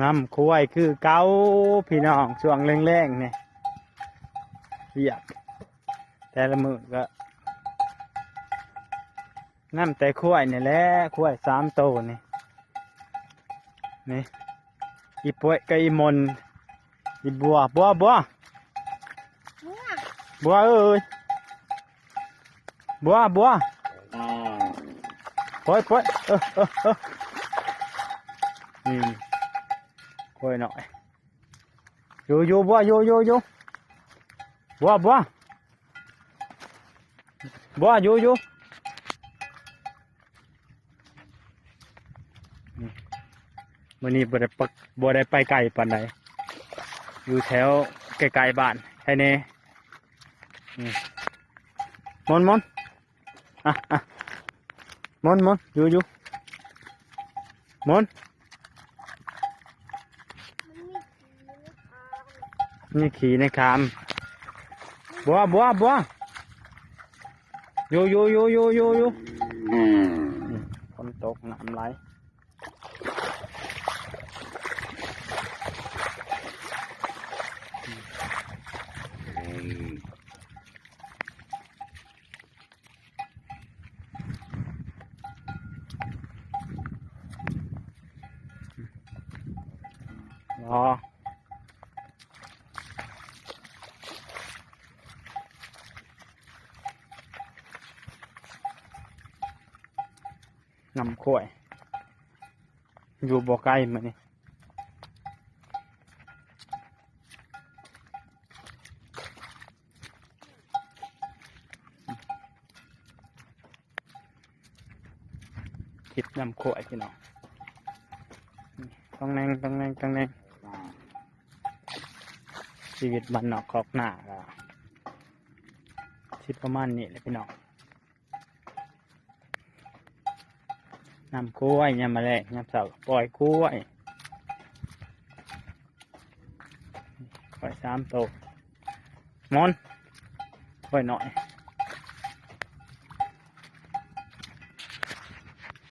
น้ำคุ้ยคือเก้าพี่น้องช่วงแรงๆเนี่ยเรียกแต่ละมือก็น้ำแต่คุ้ยนี่แหละคุ้ยสามโตวนี่นี่อีป่วยกับอีมนอีบัวบัวบัวมั่วบัวเอ้ยบัวบัวปล่อยปล่อยเออเออเออนี่ คุยหน่อยอยู่อยู่บัวอยู่อยู่อยู่บัวบัวบัวอยู่อยู่มื่อนี้บ่ได้ปกบ่ได้ไปไกลปานใดอยู่แถวใกลๆบ้านแค่นี้มอนมอนอะอะมอนมอนอยู่อยู่มอน นมีสีน้ำตาลนี่ขี่ในคามบัวบัวบัวอยู่อยู่อยู่อยู่อยู่อยู่นี่ฝนตกน้ำไหลรอ นำข้วยอยู่บ่อไกลมานี่คิดนำข้วยพี่น้องต้องแนงต้องแนงต้องแนงชีวิตบ้านนอกคอกหน้าก็สิประมาณนี้แหละพี่น้อง นำกล้วยยำมาแลกยำเสาปล่อยกล้วยปล่อยสามโตวมอนปล่อยหน่อย